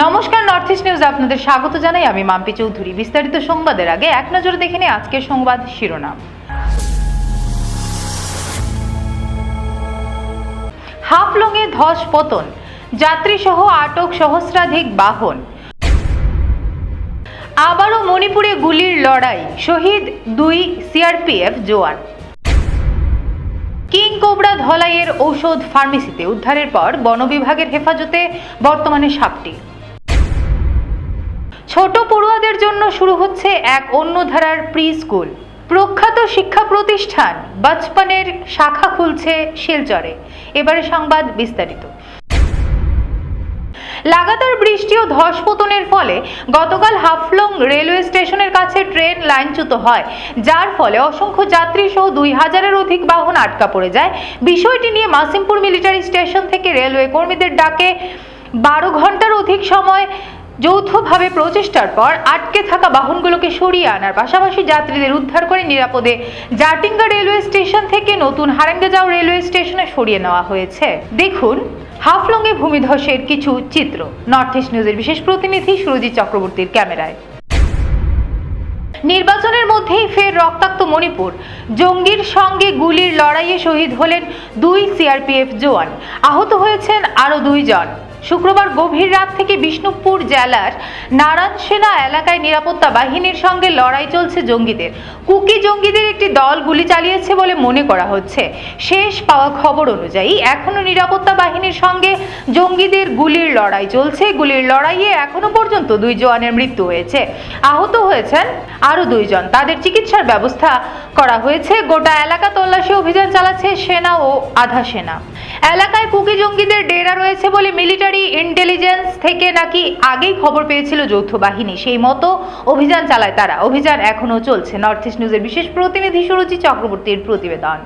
নমস্কার north east news আপনাদের স্বাগত জানাই। আমি মাম্পি চৌধুরী। বিস্তারিত সংবাদের আগে এক নজরে দেখে নিই আজকের সংবাদ শিরোনাম। হাফলংয়ে ধস পতন, যাত্রীসহ আটক সহস্রাধিক বাহন। আবারও মণিপুরে গুলির লড়াই, শহীদ দুই সিআরপিএফ জওয়ান। কিং কোবরা ধলাইয়ের ঔষধ ফার্মেসিতে উদ্ধারের পর বনবিভাগের হেফাজতে বর্তমানে সাপটি। ছোট পড়ুয়াদের জন্য শুরু হচ্ছে এক অন্য ধারার প্রি স্কুল প্রখ্যাত শিক্ষা প্রতিষ্ঠান বাচপানের শাখা খুলছে শিলচরে। এবারে সংবাদ বিস্তারিত। লাগাতার বৃষ্টি ও ধসপতনের ফলে গতকাল হাফলং রেলওয়ে স্টেশনের কাছে ট্রেন লাইনচ্যুত হয়, যার ফলে অসংখ্য যাত্রী সহ দুই হাজারের অধিক বাহন আটকা পড়ে যায়। বিষয়টি নিয়ে মাসিমপুর মিলিটারি স্টেশন থেকে রেলওয়ে কর্মীদের ডাকে বারো ঘণ্টার অধিক সময় যৌথভাবে প্রচেষ্টার পর আটকে থাকা বাহনগুলোকে সরিয়ে আনার পাশাপাশি যাত্রীদের উদ্ধার করে নিরাপদে জাটিঙ্গা রেলওয়ে স্টেশন থেকে নতুন হারেঙ্গাজাও রেলওয়ে স্টেশনে সরিয়ে নেওয়া হয়েছে। দেখুন, হাফলংয়ে ভূমিধসের কিছু চিত্র। নর্থ ইস্ট নিউজের বিশেষ প্রতিনিধি সুরজিৎ চক্রবর্তীর ক্যামেরায়। নির্বাচনের মধ্যেই ফের রক্তাক্ত মণিপুর। জঙ্গির সঙ্গে গুলির লড়াইয়ে শহীদ হলেন দুই সিআরপিএফ জওয়ান। আহত হয়েছেন আরও দুইজন। শুক্রবার গভীর রাত থেকে বিষ্ণুপুর জেলার নারায়ণ সেনা এলাকায় নিরাপত্তা বাহিনীর সঙ্গে লড়াই চলছে জঙ্গিদের। কুকি জঙ্গিদের একটি দল গুলি চালিয়েছে বলে মনে করা হচ্ছে। শেষ পাওয়া খবর অনুযায়ী এখনও নিরাপত্তা বাহিনীর সঙ্গে জঙ্গিদের গুলির লড়াই চলছে। গুলির লড়াইয়ে এখনও পর্যন্ত দুই জওয়ানের মৃত্যু হয়েছে। আহত হয়েছেন আরও দুইজন তাদের চিকিৎসার ব্যবস্থা করা হয়েছে। গোটা এলাকা তল্লাশি অভিযান চালাচ্ছে সেনা ও আধা সেনা। এলাকায় কুকি জঙ্গিদের ডেরা রয়েছে বলে মিলিটারি ইন্টেলিজেন্স থেকে নাকি আগেই খবর পেয়েছিল যৌথ বাহিনী। সেই মতো অভিযান চালায় তারা। অভিযান এখনও চলছে। নর্থ ইস্ট নিউজের বিশেষ প্রতিনিধি সুরুচি চক্রবর্তীর প্রতিবেদন।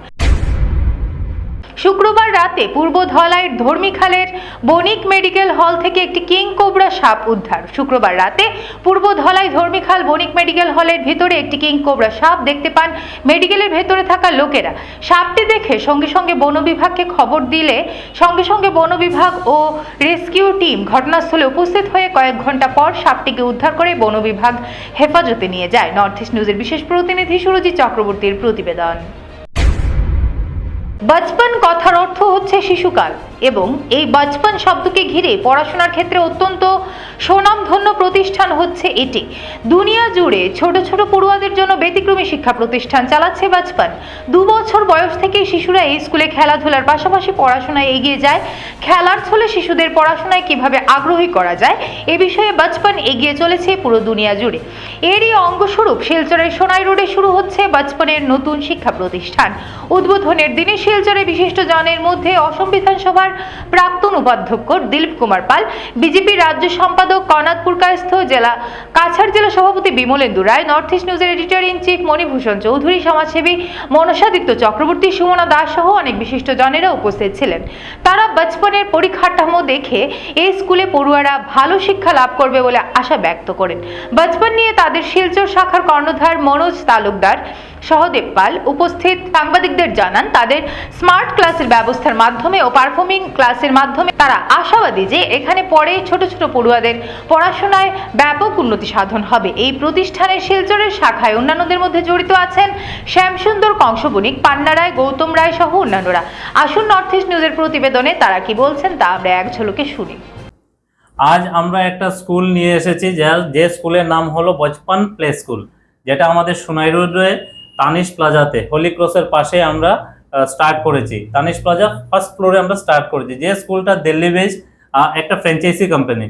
শুক্রবার রাতে পূর্ব ধলাইয়ের ধর্মীখালের বণিক মেডিকেল হল থেকে একটি কিং কোবরা সাপ উদ্ধার। শুক্রবার রাতে পূর্ব ধলাই ধর্মীখাল বণিক মেডিকেল হলের ভিতরে একটি কিং কোবরা সাপ দেখতে পান। মেডিকেলের ভেতরে থাকা লোকেরা। সাপটি দেখে সঙ্গে সঙ্গে বন বিভাগকে খবর দিলে সঙ্গে সঙ্গে বন বিভাগ ও রেস্কিউ টিম ঘটনাস্থলে উপস্থিত হয়ে কয়েক ঘণ্টা পর সাপটিকে উদ্ধার করে বন বিভাগ হেফাজতে নিয়ে যায়। নর্থ ইস্ট নিউজের বিশেষ প্রতিনিধি সুরজিৎ চক্রবর্তীর প্রতিবেদন। বচপন কথার অর্থ হচ্ছে শিশুকাল। এবং এই বচপন শব্দকে ঘিরে পড়াশোনার ক্ষেত্রে অত্যন্ত সুনামধন্য প্রতিষ্ঠান হচ্ছে এটি। দুনিয়া জুড়ে ছোট ছোট পড়ুয়াদের জন্য ব্যতিক্রমী শিক্ষা প্রতিষ্ঠান চালাচ্ছে বচপন। দু বছর বয়স থেকে শিশুরা এই স্কুলে খেলাধুলার পাশাপাশি পড়াশোনায় এগিয়ে যায়। খেলার ছলে শিশুদের পড়াশোনায় কীভাবে আগ্রহী করা যায়, এ বিষয়ে বচপন এগিয়ে চলেছে পুরো দুনিয়া জুড়ে। এরই অঙ্গস্বরূপ শিলচরের সোনাই রোডে শুরু হচ্ছে বচপনের নতুন শিক্ষা প্রতিষ্ঠান। উদ্বোধনের দিনে শিলচরে বিশিষ্ট জনের মধ্যে অসম বিধানসভার প্রাক্তন উপাধ্যক্ষ দিলীপ কুমার পাল, বিজেপি রাজ্য সম্পাদক কনাদপুর কায়স্থ জেলা কাছাড় জেলা সভাপতি বিমলেন্দু রায়, নর্থ ইস্ট নিউজের editor in chief Manibhushan Chowdhury, সমাজসেবী মনসাদিত্য চক্রবর্তী, সুমনা দাস সহ অনেক বিশিষ্ট জনেরা উপস্থিত ছিলেন। তারা বচপনের পরিকাঠামো দেখে এই স্কুলে পড়ুয়ারা ভালো শিক্ষা লাভ করবে বলে আশা ব্যক্ত করেন। বচপন নিয়ে তাদের শিলচর শাখার কর্ণধার মনোজ তালুকদার সহদেব পাল উপস্থিত। সাংবাদিকদের জানান, তাদের স্মার্ট ক্লাসের ব্যবস্থার মাধ্যমে ও পারফর্মিং ক্লাসের মাধ্যমে তারা আশাবাদী যে এখানে পরে ছোট ছোট পড়ুয়াদের পড়াশোনায় ব্যাপক উন্নতি সাধন হবে। এই প্রতিষ্ঠানের শিলচরের শাখায় অন্যান্যদের মধ্যে জড়িত আছেন শ্যামসুন্দর কংসবণিক, পান্না রায়, গৌতম রায় সহ অন্যান্যরা। আসুন নর্থ ইস্ট নিউজের প্রতিবেদনে তারা কি বলছেন তা আমরা এক ঝলকে শুনি। আজ আমরা একটা স্কুল নিয়ে এসেছি যার যে স্কুলের নাম হলো বচপন প্লে স্কুল, যেটা আমাদের সোনাই তানিশ প্লাজাতে হোলি ক্রসের পাশে আমরা স্টার্ট করেছি। তানিশ প্লাজা ফার্স্ট ফ্লোরে আমরা স্টার্ট করেছি। যে স্কুলটা দিল্লি বেস একটা ফ্র্যাঞ্চাইজি কোম্পানি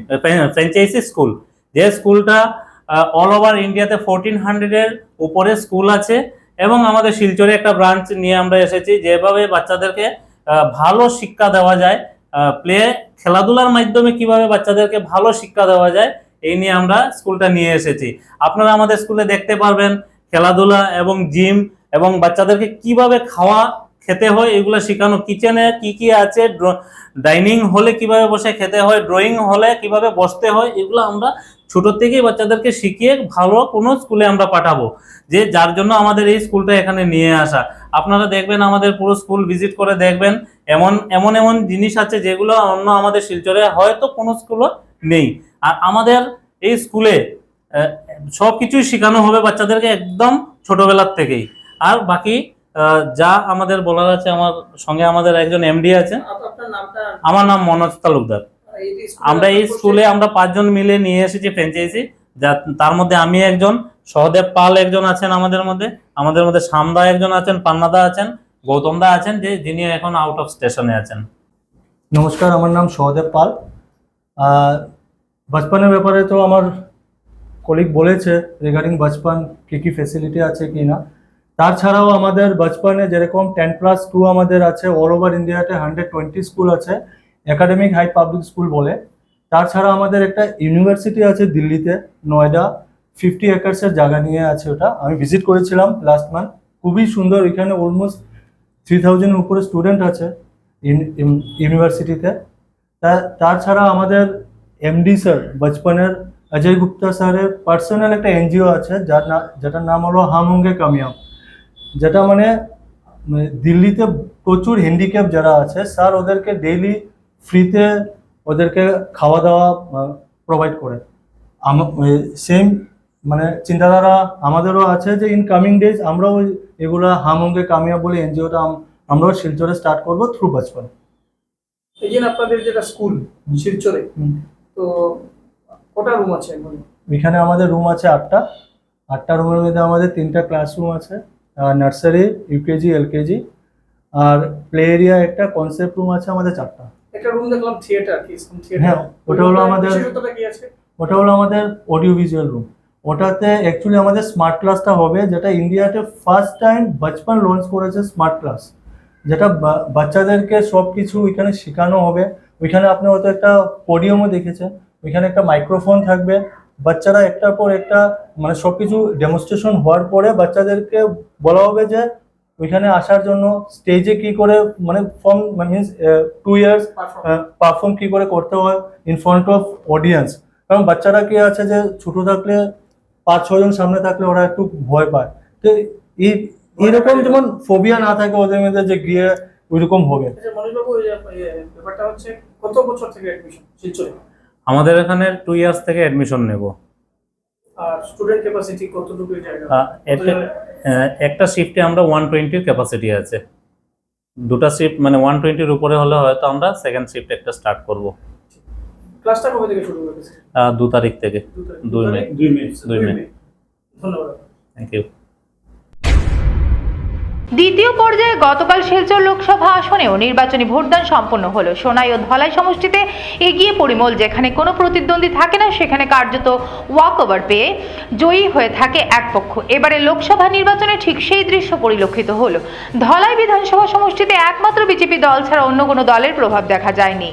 ফ্র্যাঞ্চাইজি স্কুল যে স্কুলটা অল ওভার ইন্ডিয়াতে ফোরটিন হান্ড্রেডের উপরে স্কুল আছে এবং আমাদের শিলচরে একটা ব্রাঞ্চ নিয়ে আমরা এসেছি। যেভাবে বাচ্চাদেরকে ভালো শিক্ষা দেওয়া যায় প্লে খেলাধুলার মাধ্যমে কীভাবে বাচ্চাদেরকে ভালো শিক্ষা দেওয়া যায়, এই নিয়ে আমরা স্কুলটা নিয়ে এসেছি। আপনারা আমাদের স্কুলে দেখতে পারবেন খেলাধুলা এবং জিম এবং বাচ্চাদেরকে কীভাবে খাওয়া খেতে হয় এগুলো শেখানো কিচেনে কি কি আছে ডাইনিং হলে কীভাবে বসে খেতে হয় ড্রয়িং হলে কীভাবে বসতে হয়, এগুলো আমরা ছোট থেকেই বাচ্চাদেরকে শিখিয়ে ভালো কোনো স্কুলে আমরা পাঠাবো। যে যার জন্য আমাদের এই স্কুলটা এখানে নিয়ে আসা। আপনারা দেখবেন আমাদের পুরো স্কুল ভিজিট করে দেখবেন। এমন এমন এমন জিনিস আছে যেগুলো অন্য আমাদের শিলচরে হয়তো কোনো স্কুলও নেই। আর আমাদের এই স্কুলে সব কিছুই শেখানো হবে বাচ্চাদেরকে একদম ছোটবেলার থেকেই। আর বাকি আহ, যা আমাদের বলার আছে আমার সঙ্গে আমাদের একজন এমডি আছে। আপ- আপনার নামটা? আমার নাম মনোজ তালুকদার। আমরা এই স্কুলে আমরা পাঁচজন মিলে নিয়ে এসেছি ফ্র্যাঞ্চাইজি যা তার মধ্যে আমি একজন সহদেব পাল একজন আছেন আমাদের মধ্যে। আমাদের মধ্যে শ্যামদা একজন আছেন পান্নাদা আছেন গৌতম দা আছেন যে যিনি এখন আউট অফ স্টেশনে আছেন। নমস্কার আমার নাম সহদেব পাল। বাচপানের ব্যাপারে তো আমার কলিগ বলেছে রিগার্ডিং বাচপান কী কী ফেসিলিটি আছে কি না। তাছাড়াও আমাদের বাচপানে যেরকম টেন প্লাস টু আমাদের আছে অল ওভার ইন্ডিয়াতে হান্ড্রেড টোয়েন্টি স্কুল আছে একাডেমিক হাই পাবলিক স্কুল বলে। তাছাড়া আমাদের একটা ইউনিভার্সিটি আছে দিল্লিতে, নয়ডা ফিফটি একর্সের জায়গা নিয়ে আছে ওটা। আমি ভিজিট করেছিলাম লাস্ট মান্থ খুবই সুন্দর, এখানে অলমোস্ট থ্রি থাউজেন্ডের উপরে স্টুডেন্ট আছে ইউনিভার্সিটিতে তাছাড়া আমাদের এমডি স্যার বচপনের অজয় গুপ্তা স্যারের পার্সোনাল একটা এনজিও আছে যার না যেটার নাম হলো হাম হোঙ্গে কামিয়াব। যেটা মানে মানে দিল্লিতে প্রচুর হ্যান্ডিক্যাপ যারা আছে স্যার ওদেরকে ডেইলি ফ্রিতে ওদেরকে খাওয়া দাওয়া প্রোভাইড করে। সেম মানে চিন্তাধারা আমাদেরও আছে যে ইন কামিং ডেজ আমরাও এগুলা হাম হোঙ্গে কামিয়াব বলে এনজিওটা আমরাও শিলচরে স্টার্ট করব থ্রু বচপন এই যে আপনাদের যেটা স্কুল শিলচরে তো কটা রুম আছে এখন। এখানে আমাদের রুম আছে আটটা। আটটা রুমের মধ্যে আমাদের তিনটা ক্লাসরুম আছে। নার্সারি ইউকেজি এলকেজি আর প্লে এরিয়া একটা কনসেপ্ট রুম আছে আমাদের চারটা। একটা রুম দেখলাম থিয়েটার কি থিয়েটার হ্যাঁ, ওটা হলো আমাদের- কি আছে? ওটা হলো আমাদের অডিও ভিজুয়াল রুম ওটাতে অ্যাকচুয়ালি আমাদের স্মার্ট ক্লাসটা হবে যেটা ইন্ডিয়াতে ফার্স্ট টাইম বচপন লঞ্চ করেছে স্মার্ট ক্লাস যেটা বাচ্চাদেরকে সব কিছু এখানে শেখানো হবে। ওইখানে আপনি হয়তো একটা পোডিয়ামও দেখেছেন। ওইখানে একটা মাইক্রোফোন থাকবে। বাচ্চারা একটার পর একটা মানে সব কিছু ডেমনস্ট্রেশন হওয়ার পরে বাচ্চাদেরকে বলা হবে যে, ওইখানে আসার জন্য স্টেজে কি করে মানে from means two years perform কি করে করতে হয় ইন ফ্রন্ট অফ অডিয়েন্স কারণ বাচ্চারা কি আছে যে, ছোট থাকলে পাঁচ ছজন সামনে থাকলে ওরা একটু ভয় পায়। তো এই এরকম যেমন ফোবিয়া না থাকে ওদের মধ্যে যে গিয়ে ওইরকম হবে। আচ্ছা ব্যাপারটা হচ্ছে কত বছর থেকে অ্যাডমিশন আমাদের এখানে টু ইয়ার্স থেকে অ্যাডমিশন নেব। আর স্টুডেন্ট ক্যাপাসিটি কতটুকু একটা শিফটে আমরা ওয়ান টোয়েন্টির ক্যাপাসিটি আছে। দুটা শিফট মানে ওয়ান টোয়েন্টির উপরে হলে হয়তো আমরা সেকেন্ড শিফট একটা স্টার্ট করব। ক্লাসটা কবে থেকে শুরু হয়েছে? দু তারিখ থেকে। দুই মে। দুই মে। দুই মে। ধন্যবাদ। থ্যাংক ইউ দ্বিতীয় পর্যায়ে গতকাল শিলচর লোকসভা আসনেও নির্বাচনী ভোটদান সম্পন্ন হলো। সোনাই ও ধলাই সমষ্টিতে এগিয়ে পরিমল, যেখানে কোনো প্রতিদ্বন্দ্বী থাকে না, সেখানে কার্যত ওয়াক ওভার পেয়ে জয়ী হয়ে থাকে এক পক্ষ। এবারে লোকসভা নির্বাচনে ঠিক সেই দৃশ্য পরিলক্ষিত হলো। ধলাই বিধানসভা সমষ্টিতে একমাত্র বিজেপি দল ছাড়া অন্য কোনো দলের প্রভাব দেখা যায়নি।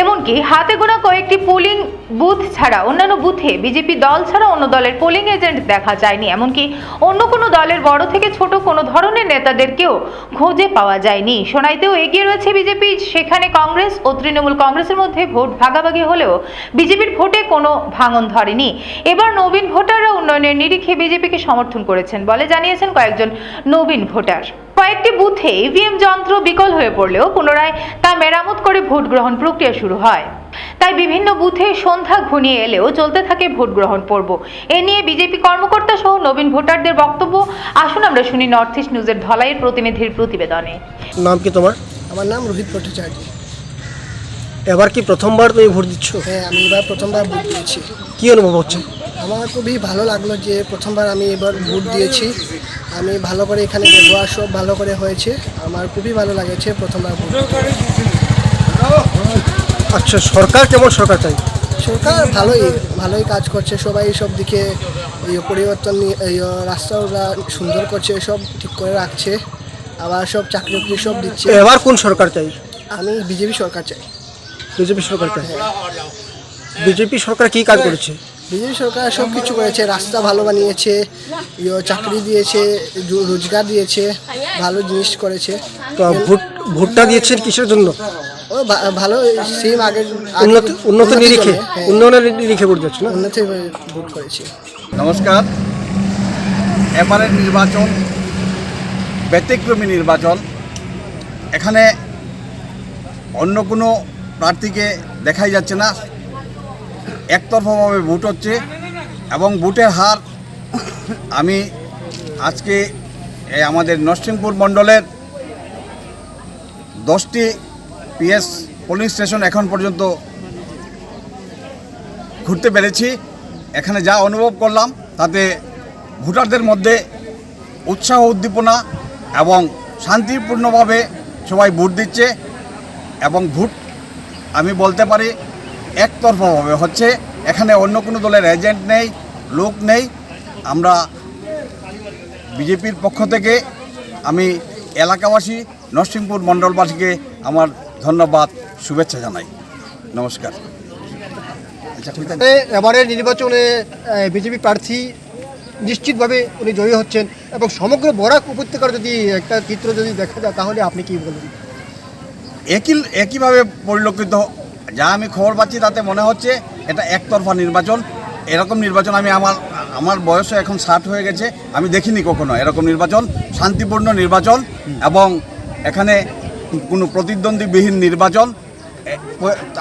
এমনকি হাতে গোনা কয়েকটি পোলিং বুথ ছাড়া অন্যান্য বুথে বিজেপি দল ছাড়া অন্য দলের পোলিং এজেন্ট দেখা যায়নি। এমনকি অন্য কোনো দলের বড় থেকে ছোট কোনো ধরনের নেতাদেরকেও খোঁজে পাওয়া যায়নি। সোনাইতেও এগিয়ে রয়েছে বিজেপি, সেখানে কংগ্রেস ও তৃণমূল কংগ্রেসের মধ্যে ভোট ভাগাভাগি হলেও বিজেপির ভোটে কোনো ভাঙন ধরেনি। এবার নবীন ভোটাররা উন্নয়নের নিরিখে বিজেপিকে সমর্থন করেছেন বলে জানিয়েছেন কয়েকজন নবীন ভোটার। কয়েকটি বুথে ইভিএম যন্ত্র বিকল হয়ে পড়লেও পুনরায় তা মেরামত করে ভোট গ্রহণ প্রক্রিয়া শুরু হয়। তাই বিভিন্ন বুথে সন্ধ্যা ঘনিয়ে এলেও চলতে থাকে ভোট গ্রহণ পর্ব। এ নিয়ে বিজেপি কর্মকর্তা সহ নবীন ভোটারদের বক্তব্য। আসুন আমরা শুনি নর্থ ইস্ট নিউজের ধলাইয়ের প্রতিনিধির প্রতিবেদনে। নাম কি তোমার? আমার নাম রোহিত ভট্টাচার্য। এবার কি প্রথমবার তুমি ভোট দিচ্ছ? হ্যাঁ আমি এবার প্রথমবার ভোট দিয়েছি। কি অনুভব হচ্ছে? আমার খুবই ভালো লাগল যে প্রথমবার আমি এবার ভোট দিয়েছি। আমি ভালো করে এখানে ব্যবহার সব ভালো করে হয়েছে। আমার খুবই ভালো লাগেছে প্রথমবার ভোট আচ্ছা সরকার কেমন সরকার চাই? সরকার ভালোই ভালোই কাজ করছে সবাই সব দিকে পরিবর্তন নিয়ে রাস্তাগুলা সুন্দর করছে সব ঠিক করে রাখছে আবার সব চাকরি বাকরি সব দিচ্ছে। এবার কোন সরকার চাই? আমি বিজেপি সরকার চাই। বিজেপি সরকার চাই? বিজেপি সরকার কি কাজ করেছে? বিজেপি সরকার সব কিছু করেছে রাস্তা ভালো বানিয়েছে ইয়ে চাকরি দিয়েছে রোজগার দিয়েছে ভালো জিনিস করেছে। তো ভোট ভোটটা দিয়েছেন কিসের জন্য? ও ভালো সেম আগের- উন্নত উন্নত উন্নতির নিরিখে হ্যাঁ, উন্নয়নের নিরিখে ভোট যাচ্ছে না? উন্নতি ভোট করেছি। নমস্কার। এবারের নির্বাচন ব্যতিক্রমী নির্বাচন। এখানে অন্য কোনো প্রার্থীকে দেখাই যাচ্ছে না। একতরফাভাবে ভোট হচ্ছে এবং ভোটের হার আমি আজকে এই আমাদের নরসিংপুর মণ্ডলের দশটি পিএস পোলিং স্টেশন এখন পর্যন্ত ঘুরতে পেরেছি। এখানে যা অনুভব করলাম, তাতে ভোটারদের মধ্যে উৎসাহ, উদ্দীপনা এবং শান্তিপূর্ণভাবে সবাই ভোট দিচ্ছে এবং ভোট, আমি বলতে পারি, একতরফাভাবে হচ্ছে। এখানে অন্য কোনো দলের এজেন্ট নেই, লোক নেই। আমরা বিজেপির পক্ষ থেকে আমি এলাকাবাসী, নরসিংপুর মণ্ডলবাসীকে আমার ধন্যবাদ শুভেচ্ছা জানাই। নমস্কার। আচ্ছা এবারের নির্বাচনে বিজেপি প্রার্থী নিশ্চিতভাবে উনি জয়ী হচ্ছেন এবং সমগ্র বরাক উপত্যকার যদি একটা চিত্র যদি দেখা যায় তাহলে আপনি কি বলবেন? একই একইভাবে পরিলক্ষিত যা আমি খবর পাচ্ছি তাতে মনে হচ্ছে এটা একতরফা নির্বাচন। এরকম নির্বাচন আমি আমার আমার বয়সও এখন ষাট হয়ে গেছে আমি দেখিনি কখনো এরকম নির্বাচন শান্তিপূর্ণ নির্বাচন এবং এখানে কোনো প্রতিদ্বন্দ্বীবিহীন নির্বাচন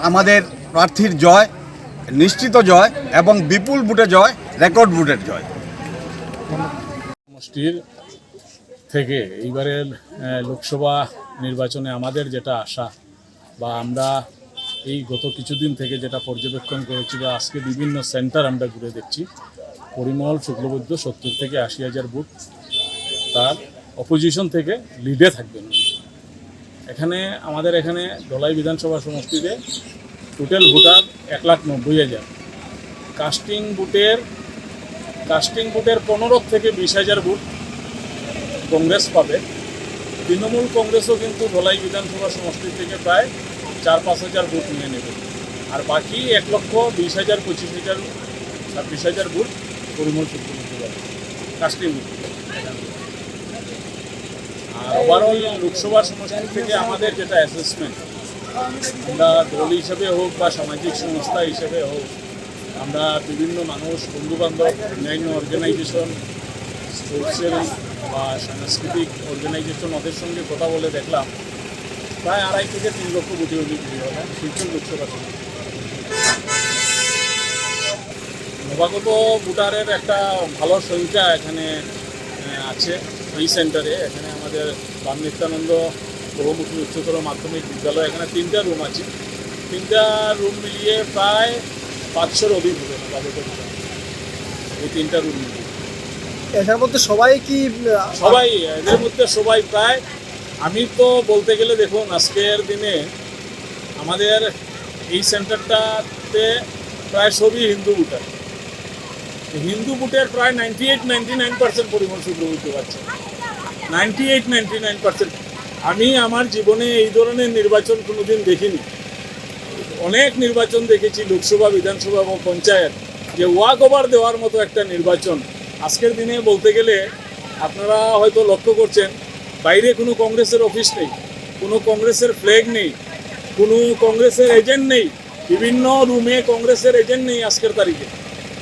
আমাদের প্রার্থীর জয়, নিশ্চিত জয় এবং বিপুল ভোটে জয়, রেকর্ড ভোটের জয় সমষ্টির থেকে এইবারের লোকসভা নির্বাচনে আমাদের যেটা আশা বা আমরা এই গত কিছুদিন থেকে যেটা পর্যবেক্ষণ করেছি বা আজকে বিভিন্ন সেন্টার আমরা ঘুরে দেখছি, পরিমল, শুক্লবৈদ্য সত্তর থেকে আশি হাজার বুথ তার অপোজিশন থেকে লিডে থাকবেন। এখানে আমাদের এখানে ধলাই বিধানসভা সমষ্টিতে টোটাল ভোটার এক লাখ নব্বই হাজার। কাস্টিং বুথের কাস্টিং ভোটের পনেরো থেকে বিশ হাজার ভোট কংগ্রেস পাবে। তৃণমূল কংগ্রেসও কিন্তু ধলাই বিধানসভা সমষ্টি থেকে প্রায় চার পাঁচ হাজার ভোট নিয়ে নেবে। আর বাকি এক লক্ষ বিশ হাজার, পঁচিশ হাজার, ছাব্বিশ হাজার ভোট পরিমল পাবে কাস্টিং আর ওভারঅল লোকসভা সমষ্টি থেকে আমাদের যেটা অ্যাসেসমেন্ট আমরা দল হিসেবে হোক বা সামাজিক সংস্থা হিসেবে হোক, আমরা বিভিন্ন মানুষ, বন্ধুবান্ধব, অন্যান্য অর্গানাইজেশন স্পোর্টসের বা সাংস্কৃতিক অর্গানাইজেশন ওদের সঙ্গে কথা বলে দেখলাম, প্রায় আড়াই থেকে তিন লক্ষ কোটি অধিক হবে শিলচর লোকসভা নবাগত ভোটারের একটা ভালো সংখ্যা এখানে আছে এই সেন্টারে এখানে আমাদের বাম নিত্যানন্দ বহুমুখী উচ্চতর মাধ্যমিক বিদ্যালয়। এখানে তিনটা রুম আছে। তিনটা রুম মিলিয়ে প্রায় পাঁচশোর অধিক হবে এই তিনটা রুম মিলিয়ে। এটার মধ্যে সবাই কি সবাই এদের মধ্যে সবাই প্রায় আমি তো বলতে গেলে দেখুন আজকের দিনে আমাদের এই সেন্টারটাতে প্রায় সবই হিন্দু ভোটার। হিন্দু ভোটের প্রায় ninety eight ninety nine percent পরিমাণ শুক্র বুঝতে পারছে ninety eight ninety nine percent আমি আমার জীবনে এই ধরনের নির্বাচন কোনোদিন দেখিনি। অনেক নির্বাচন দেখেছি, লোকসভা, বিধানসভা এবং পঞ্চায়েত, যে ওয়াক ওভার দেওয়ার মতো একটা নির্বাচন। আজকের দিনে বলতে গেলে আপনারা হয়তো লক্ষ্য করছেন, বাইরে কোনো কংগ্রেসের অফিস নেই, কোনো কংগ্রেসের ফ্ল্যাগ নেই, কোনো কংগ্রেসের এজেন্ট নেই, বিভিন্ন রুমে কংগ্রেসের এজেন্ট নেই আজকের তারিখে।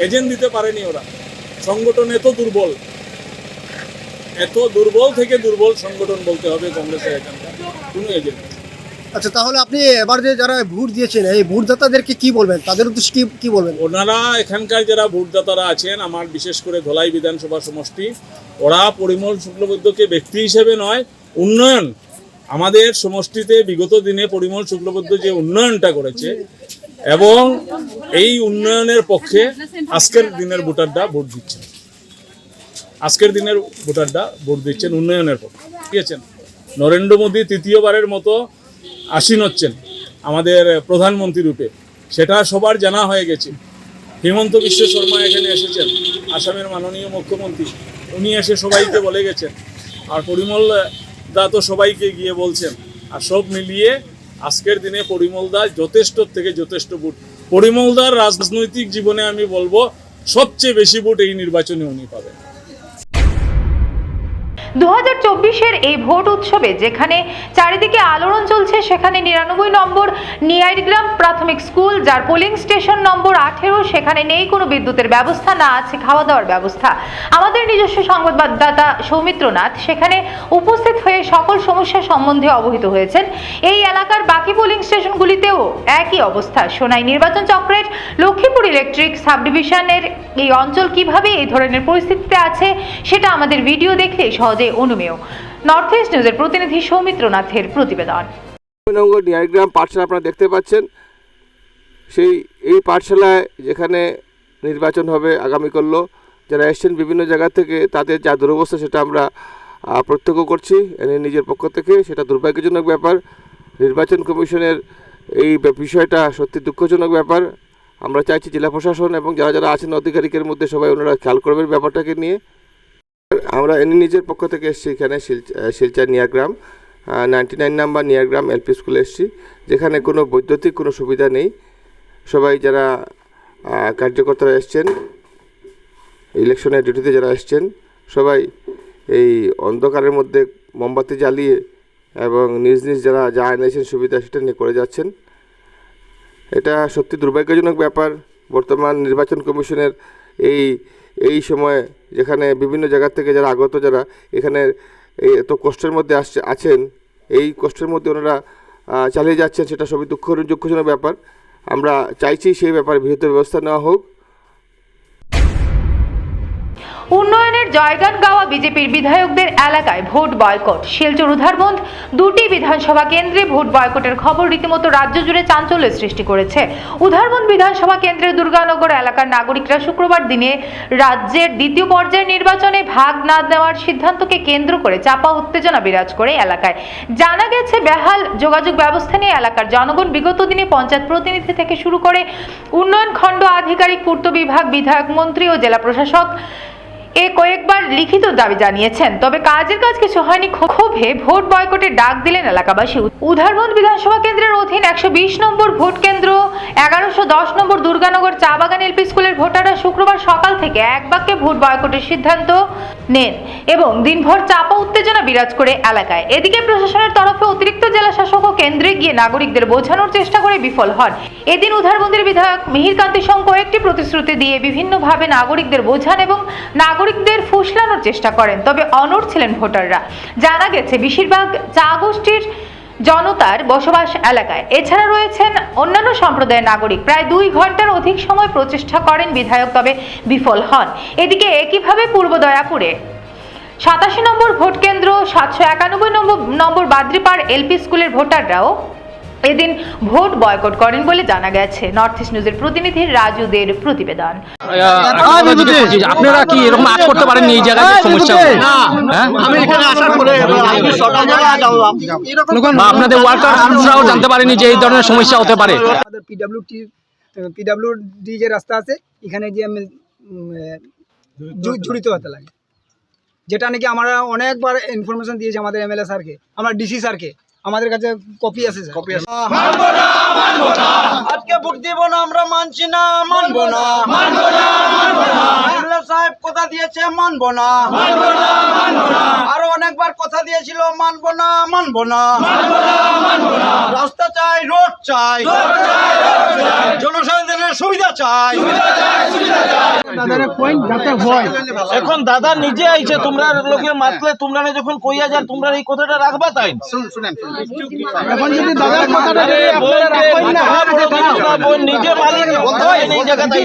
এজেন্ট দিতে পারেনি ওরা। সংগঠন এত দুর্বল এত দুর্বল থেকে দুর্বল সংগঠন বলতে হবে কংগ্রেসের এজেন্টটা কোনো এজেন্ট আচ্ছা তাহলে আপনি এবার যে যারা ভোট দিয়েছেন এই ভোটদাতাদেরকে কি বলবেন? তাদের উদ্দেশ্যে কি কি বলবেন? ওনারা এখানকার যারা ভোটদাতারা আছেন আমার বিশেষ করে ধলাই বিধানসভা সমষ্টি ওরা পরিমল শুক্লবৈদ্যকে ব্যক্তি হিসেবে নয় উন্নয়ন। আমাদের সমষ্টিতে বিগত দিনে পরিমল শুক্লবৈদ্য যে উন্নয়নটা করেছে এবং এই উন্নয়নের পক্ষে আজকের দিনের ভোটাররা ভোট দিচ্ছেন। আজকের দিনের ভোটাররা ভোট দিচ্ছেন উন্নয়নের পক্ষে আছে? নরেন্দ্র মোদী তৃতীয়বারের মতো আসীন হচ্ছেন আমাদের প্রধানমন্ত্রী রূপে। সেটা সবার জানা হয়ে গেছে। হিমন্ত বিশ্ব শর্মা এখানে এসেছেন, আসামের মাননীয় মুখ্যমন্ত্রী। উনি এসে সবাইকে বলে গেছেন, আর পরিমল দা তো সবাইকে গিয়ে বলছেন, আর সব মিলিয়ে আজকের দিনে পরিমল দা যথেষ্ট থেকে যথেষ্ট ভোট। পরিমল দার রাজনৈতিক জীবনে আমি বলব, সবচেয়ে বেশি ভোট এই নির্বাচনে উনি পাবেন। দু হাজার চব্বিশের এই ভোট উৎসবে যেখানে চারিদিকে আলোড়ন চলছে, সেখানে নিরানব্বই নম্বর নিয়াইগ্রাম প্রাথমিক স্কুল, যার পোলিং স্টেশন নম্বর আঠেরো, সেখানে নেই কোনো বিদ্যুতের ব্যবস্থা, না আছে খাওয়া দাওয়ার ব্যবস্থা। আমাদের নিজস্ব সংবাদদাতা সৌমিত্রনাথ সেখানে উপস্থিত হয়ে সকল সমস্যা সম্বন্ধে অবহিত হয়েছেন। এই এলাকার বাকি পোলিং স্টেশনগুলিতেও একই অবস্থা। সোনাই নির্বাচন চক্রের লক্ষ্মীপুর ইলেকট্রিক সাব ডিভিশনের এই অঞ্চল কীভাবে এই ধরনের পরিস্থিতিতে আছে, সেটা আমাদের ভিডিও দেখলে সহজে অনুমেয়। নর্থ ইস্ট নিউজের প্রতিনিধি সৌমিত্রনাথের প্রতিবেদন। নিয়ারগ্রাম পাঠশালা আপনারা দেখতে পাচ্ছেন। সেই, এই পাঠশালায় যেখানে নির্বাচন হবে আগামীকালও যারা এসছেন বিভিন্ন জায়গা থেকে, তাদের যা দুরবস্থা সেটা আমরা প্রত্যক্ষ করছি। এনে নিজের পক্ষ থেকে, সেটা দুর্ভাগ্যজনক ব্যাপার। নির্বাচন কমিশনের এই বিষয়টা সত্যি দুঃখজনক ব্যাপার। আমরা চাইছি জেলা প্রশাসন এবং যারা যারা আছেন আধিকারিকের মধ্যে সবাই ওনারা খেয়াল করবেন ব্যাপারটাকে নিয়ে। আমরা নিজের পক্ষ থেকে এসেছি এখানে Silchar Niyagram ninety nine number Niyargram LP স্কুলে এসেছি, যেখানে কোনো বৈদ্যুতিক কোনো সুবিধা নেই। সবাই যারা কার্যকর্তারা এসছেন ইলেকশনের ডিউটিতে যারা এসছেন, সবাই এই অন্ধকারের মধ্যে মোমবাতি জ্বালিয়ে এবং নিজ নিজ যারা, যা এনেছেন সুবিধা সেটা নিয়ে করে যাচ্ছেন। এটা সত্যি দুর্ভাগ্যজনক ব্যাপার। বর্তমান নির্বাচন কমিশনের এই এই সময়ে যেখানে বিভিন্ন জায়গার থেকে যারা আগত যারা এখানে এত কষ্টের মধ্যে আসছে, আছেন, এই কষ্টের মধ্যে ওনারা চালিয়ে যাচ্ছেন, সেটা সবই দুঃখ দুঃখজনক ব্যাপার। আমরা চাইছি সেই ব্যাপারে বৃহত্তর ব্যবস্থা নেওয়া হোক। উন্নয়নের জয়গান গাওয়া বিজেপির বিধায়কদের এলাকায় ভোট বয়কট। শিলচর উধারবন্দ দুটি বিধানসভা কেন্দ্রে ভোট বয়কটের খবর রীতিমতো রাজ্য জুড়ে চাঞ্চল্যের সৃষ্টি করেছে। উধারবন্দ বিধানসভা কেন্দ্রের দুর্গানগর এলাকার নাগরিকরা শুক্রবার দিনে রাজ্যের দ্বিতীয় পর্যায়ের নির্বাচনে ভাগ না দেওয়ার সিদ্ধান্তকে কেন্দ্র করে চাপা উত্তেজনা বিরাজ করে এলাকায়। জানা গেছে, বেহাল যোগাযোগ ব্যবস্থা নিয়ে এলাকার জনগণ বিগত দিনে পঞ্চায়েত প্রতিনিধি থেকে শুরু করে উন্নয়ন খণ্ড আধিকারিক, পূর্ত বিভাগ বিধায়ক মন্ত্রী ও জেলা প্রশাসক এ কয়েকবার লিখিত দাবি জানিয়েছেন, তবে কাজের কাজ কিছু হয়নি। ক্ষোভে ভোট বয়কটের ডাক দিলেন এলাকাবাসী। উধারবন্দ বিধানসভা কেন্দ্রের অধীন একশো বিশ নম্বর ভোট কেন্দ্র, এগারোশো দশ নম্বর দুর্গানগর চা বাগান এলপি স্কুলের ভোটাররা শুক্রবার সকাল থেকে এক বাক্যে ভোট বয়কটের সিদ্ধান্ত নেন এবং দিনভর চাপা উত্তেজনা বিরাজ করে এলাকায়। এদিকে প্রশাসনের তরফে অতিরিক্ত জেলা শাসক ও কেন্দ্রে গিয়ে নাগরিকদের বোঝানোর চেষ্টা করে বিফল হন। এদিন উধারবন্দের বিধায়ক মিহিরকান্তি সং কয়েকটি প্রতিশ্রুতি দিয়ে বিভিন্নভাবে নাগরিকদের বোঝান এবং নাগরিকদের ফুসলানোর চেষ্টা করেন, তবে অনড় ছিলেন ভোটাররা। জানা গেছে, বেশিরভাগ চা গোষ্ঠীর জনতার বসবাস এলাকায়। এছাড়া রয়েছেন অন্যান্য সম্প্রদায়ের নাগরিক। প্রায় দুই ঘণ্টার অধিক সময় প্রচেষ্টা করেন বিধায়ক, তবে বিফল হন। এদিকে একইভাবে পূর্ব দয়াপুরে সাতাশি নম্বর ভোট কেন্দ্র সাতশো একানব্বই নম্বর নম্বর বাদ্রিপাড় এলপি স্কুলের ভোটাররাও এদিন ভোট বয়কট করেন বলে জানা গেছে। নর্থ ইস্ট নিউজের প্রতিনিধি রাজুদের প্রতিবেদন। আপনারা কি এরকম আজ করতে পারেন এই জায়গায় সমস্যা হ্যাঁ? আমি এখানে আসার পরে আমি সকালবেলা বা আপনাদের ওয়ার্কাররাও জানতে পারেনি যে এই ধরনের সমস্যা হতে পারে। আমাদের পিডাব্লিউটি পিডাব্লিউডি যে রাস্তা আছে এখানে যে আমি জড়িত হতে লাগে। যেটা নাকি আমরা অনেকবার ইনফরমেশন দিয়েছি আমাদের এমএলএ স্যারকে আমরা ডিসি স্যারকে আমাদের কাছে কপি আছে কপি আছে। আজকে ভোট দিব না আমরা মানছি না মানবো না। মানবো না এমএলএ সাহেব কথা দিয়েছে মানবো না। মানবো না আরও অনেকবার কথা দিয়েছিল মানবো না মানবো না। রাস্তা চাই রোড চাই। জনসাধারণের সুবিধা চাই এখন দাদা নিজে আইছে তোমরা লোকে মাতলে তোমরা যখন কইয়া যান তোমরা এই কথাটা রাখবা তাই এখন যদি দাদার কথাটা নিজে মালিক হয় এই জায়গাতে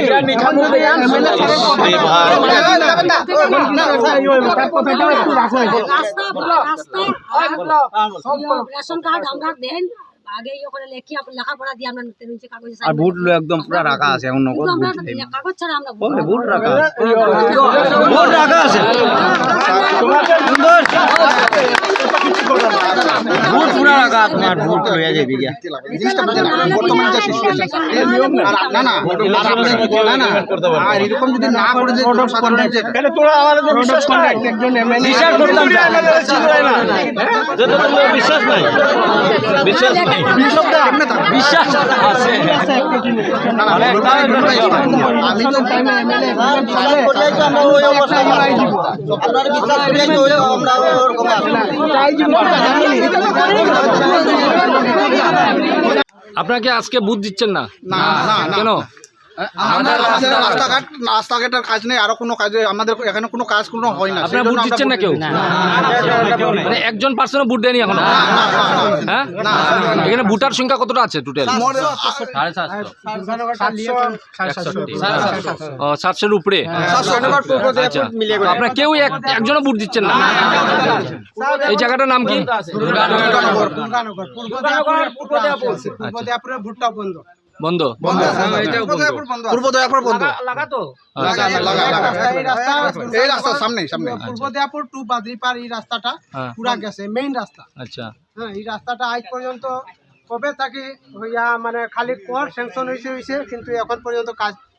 রেশন কার্ড আমরা দেন আগে ওখানে করে লেখি লেখাপড়া দিয়ে আমরা নিচে কাগজ আর ভোট একদম পুরা রাখা আছে এখন নগদ দেয়নি। কাগজ ছাড়া আমরা ওকে, রাখা আছে। ভোট রাখা আছে। ভোট পুরা রাখা আপনার ভোট লইয়া যাবি গিয়া বর্তমান যে সিচুয়েশন না না না না আর এরকম যদি না করে যে জনসাধারণের যে তাহলে তোরা আমাদের তো বিশ্বাস করে একজন এমএলএ বিশ্বাস করতাম না। যেটা তোমরা বিশ্বাস নাই বিশ্বাস নাই বিশ্বাস আছে আমি তো করিয়াই তো আমরা ওই অবস্থায় আছি। আপনারা বিশ্বাস করিয়াই তো আমরা ওরকম আছি। আপনাকে আজকে বুথ দিচ্ছেন না? না না না। কেন? আমাদের রাস্তাঘাট রাস্তাঘাটের কাজ নেই আরও কোনো কাজ আমাদের এখানে কোনো কাজ কোনো হয় না আপনারা বুথ দিচ্ছেন না কেউ মানে একজন পার্সনও বুথ দেয়নি এখন হ্যাঁ এখানে ভোটার সংখ্যা কতটা আছে টোটাল সাতশোর উপরে আচ্ছা আপনারা কেউ এক- একজনও ভোট দিচ্ছেন না এই জায়গাটার নাম কি বন্ধ পূর্ব দয়াপুর বন্ধ এই রাস্তা সামনে সামনে পূর্বদিয়াপুর টু বাদ্রিপার এই রাস্তাটা হ্যাঁ। পুরা গেছে মেইন রাস্তা। আচ্ছা। হ্যাঁ এই রাস্তাটা আজ পর্যন্ত কবে থাকি হইয়া মানে খালি কর স্যাংশন হয়েছে হয়েছে কিন্তু এখন পর্যন্ত কাজ হয়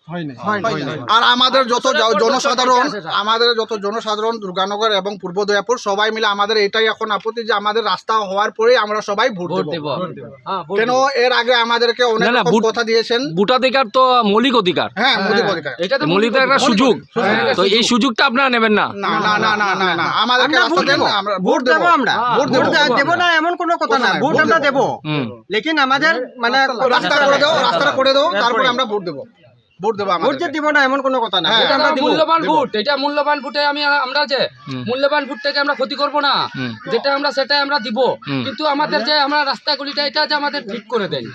আর আমাদের যত জনসাধারণ আমাদের যত জনসাধারণ দুর্গানগর এবং পূর্ব দয়াপুর সবাই মিলে আমাদের এটাই এখন আপত্তি যে আমাদের রাস্তা হওয়ার পরে আমরা সবাই ভোট দেব। কেন এর আগে আমাদেরকে অনেক কথা দিয়েছেন। ভোটাধিকার তো মৌলিক অধিকার। হ্যাঁ মোদী অধিকার। মৌলিক একটা সুযোগ। তো এই সুযোগটা আপনারা নেবেন না। না না না না না না। আমাদেরকে রাস্তা দেন আমরা ভোট দেব আমরা। ভোট দেব। দেব। না এমন কোনো কথা না। ভোট আমরা দেব। হুম। লেকিন আমাদের মানে রাস্তা করে দাও রাস্তাটা করে দাও তারপরে আমরা ভোট দেব। ভোট দেবো ভোট যে দিব না এমন কোনো কথা না। হ্যাঁ, ভোট আমরা মূল্যবান ভোট এটা মূল্যবান ভোটে আমি আমরা যে। মূল্যবান ভোটটাকে আমরা ক্ষতি করব না যেটা আমরা সেটাই আমরা দিব। কিন্তু আমাদের যে আমরা রাস্তাগুলিটা এটা যে আমাদের ঠিক করে দেন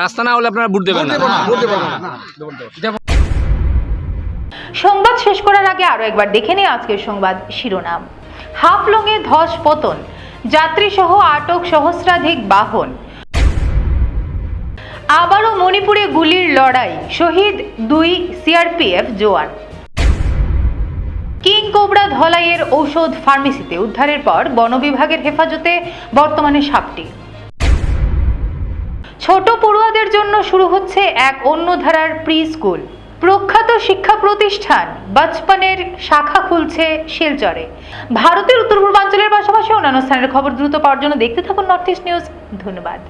রাস্তা না হলে আপনারা ভোট দেবেন না? ভোট দেবো না। সংবাদ শেষ করার আগে আরও একবার দেখে নিই আজকের সংবাদ শিরোনাম। হাফলংয়ে ধস পতন যাত্রীসহ আটক সহস্রাধিক বাহন। আবারও মণিপুরে গুলির লড়াই। শহীদ দুই সিআরপিএফ জওয়ান। কিং কোবরা ধলাইয়ের ঔষধ ফার্মেসিতে উদ্ধারের পর বন বিভাগের হেফাজতে বর্তমানে সাপটি ছোট পড়ুয়াদের জন্য শুরু হচ্ছে এক অন্য ধারার প্রি স্কুল প্রখ্যাত শিক্ষা প্রতিষ্ঠান বাচপানের শাখা খুলছে শিলচরে। ভারতের উত্তর পূর্বাঞ্চলের পাশাপাশি অন্যান্য স্থানের খবর দ্রুত পাওয়ার জন্য দেখতে থাকুন নর্থ ইস্ট নিউজ। ধন্যবাদ।